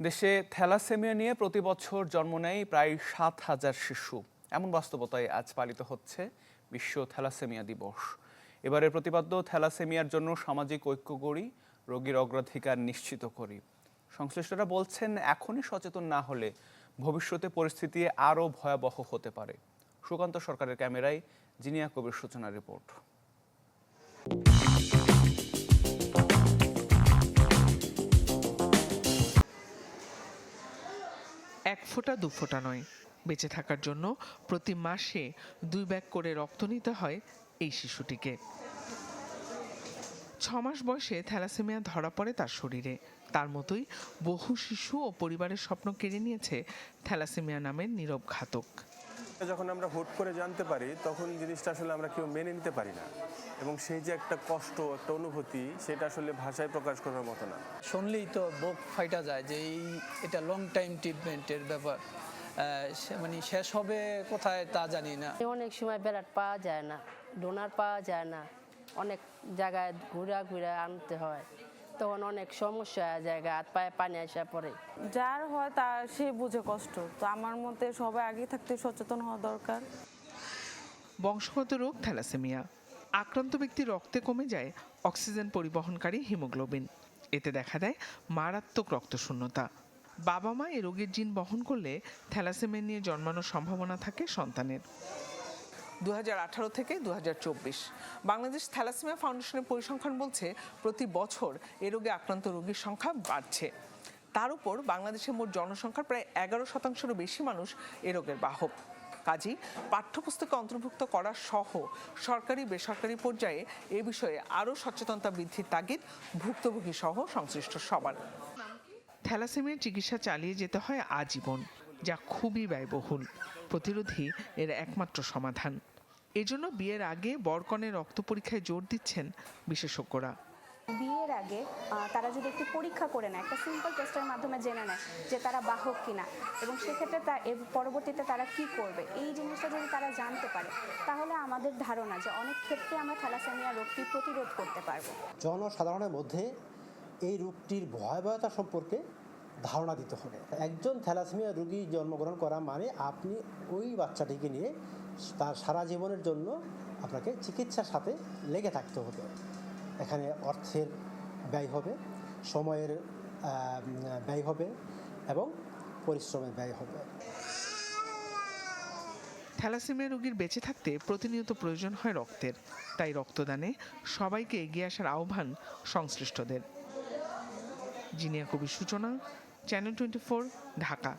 দেশে থ্যালাসেমিয়া নিয়ে প্রতি বছর জন্ম নেয় প্রায় সাত হাজার শিশু। এমন বাস্তবতায় আজ পালিত হচ্ছে বিশ্ব থ্যালাসেমিয়া দিবস। এবারের প্রতিপাদ্য, থ্যালাসেমিয়ার জন্য সামাজিক ঐক্য গড়ি, রোগীর অগ্রাধিকার নিশ্চিত করি। সংশ্লিষ্টরা বলছেন, এখনই সচেতন না হলে ভবিষ্যতে পরিস্থিতি আরও ভয়াবহ হতে পারে। সুকান্ত সরকারের ক্যামেরায় জিনিয়া কবির সূচনা রিপোর্ট। এক ফোঁটা, দু ফোঁটা নয়। বেঁচে থাকার জন্য প্রতি মাসে দুই ব্যাগ করে রক্ত নিতে হয় এই শিশুটিকে। ছমাস মাস বয়সে থ্যালাসেমিয়া ধরা পড়ে তার শরীরে। তার মতোই বহু শিশু ও পরিবারের স্বপ্ন কেড়ে নিয়েছে থ্যালাসেমিয়া নামের নীরব ঘাতক। যখন আমরা হুট করে জানতে পারি তখন জিনিসটা আসলে আমরা কেউ মেনে নিতে পারি না। এবং সেই যে একটা কষ্ট একটা অনুভূতি সেটা আসলে ভাষায় প্রকাশ করার মতো না। শুনলেই তো বুক ফাইটা যায় যে এই এটা লং টাইম ট্রিটমেন্টের ব্যাপার। সে- মানে শেষ হবে কোথায় তা জানি না। অনেক সময় ব্যালাট পাওয়া যায় না ডোনার পাওয়া যায় না। অনেক জায়গায় ঘুরা ঘুরে আনতে হয়। তখন অনেক সমস্যা হয় জায়গায় হাত পায়ে পানি আসা পড়ে যার হয় তা সে বুঝে কষ্ট। তো আমার মতে সবাই আগে থাকতে সচেতন হওয়া দরকার। বংশগত রোগ থ্যালাসেমিয়া। আক্রান্ত ব্যক্তি রক্তে কমে যায় অক্সিজেন পরিবহনকারী হিমোগ্লোবিন। এতে দেখা দেয় মারাত্মক রক্তশূন্যতা। বাবা মা এ রোগের জিন বহন করলে থ্যালাসেমিয়া নিয়ে জন্মানোর সম্ভাবনা থাকে সন্তানের। দু হাজার আঠারো থেকে দু হাজার চব্বিশ। বাংলাদেশ থ্যালাসেমিয়া ফাউন্ডেশনের পরিসংখ্যান বলছে, প্রতি বছর এ রোগে আক্রান্ত রোগীর সংখ্যা বাড়ছে। তার উপর বাংলাদেশের মোট জনসংখ্যার প্রায় এগারো শতাংশেরও বেশি মানুষ এ রোগের বাহক। কাজী পাঠ্যপুস্তকে অন্তর্ভুক্ত করা সহ সরকারি, বেসরকারি পর্যায়ে এ বিষয়ে আরও সচেতনতা বৃদ্ধির তাগিদ ভুক্তভোগী সহ সংশ্লিষ্ট সবার। থ্যালাসেমিয়ার চিকিৎসা চালিয়ে যেতে হয় আজীবন। যা খুবই ব্যয়বহুল। প্রতিরোধী এর একমাত্র সমাধান। এজন্য বিয়ের আগে বরকনের রক্ত পরীক্ষায় জোর দিচ্ছেন বিশেষজ্ঞরা। বিয়ের আগে তারা যদি একটু পরীক্ষা করে নেয় একটা সিম্পল টেস্টের মাধ্যমে জেনে নেয় যে তারা বাহক কিনা এবং সেক্ষেত্রে তা এর পরবর্তীতে তারা কি করবে এই জিনিসটা যদি তারা জানতে পারে তাহলে আমাদের ধারণা যে অনেক ক্ষেত্রে আমরা থ্যালাসেমিয়া রোগটি প্রতিরোধ করতে পারব। জনসাধারণের মধ্যে এই রোগটির ভয়াবহতা সম্পর্কে ধারণা দিতে হবে। একজন থ্যালাসেমিয়া রুগী জন্মগ্রহণ করা মানে আপনি ওই বাচ্চাটিকে নিয়ে তার সারা জীবনের জন্য আপনাকে চিকিৎসার সাথে লেগে থাকতে হবে। এখানে অর্থের ব্যয় হবে, সময়ের ব্যয় হবে এবং পরিশ্রমের ব্যয় হবে। থ্যালাসেমিয়া রোগীর বেঁচে থাকতে প্রতিনিয়ত প্রয়োজন হয় রক্তের। তাই রক্তদানে সবাইকে এগিয়ে আসার আহ্বান সংশ্লিষ্টদের। জিনিয়া কবির সূচনা চ্যানেল টোয়েন্টি ঢাকা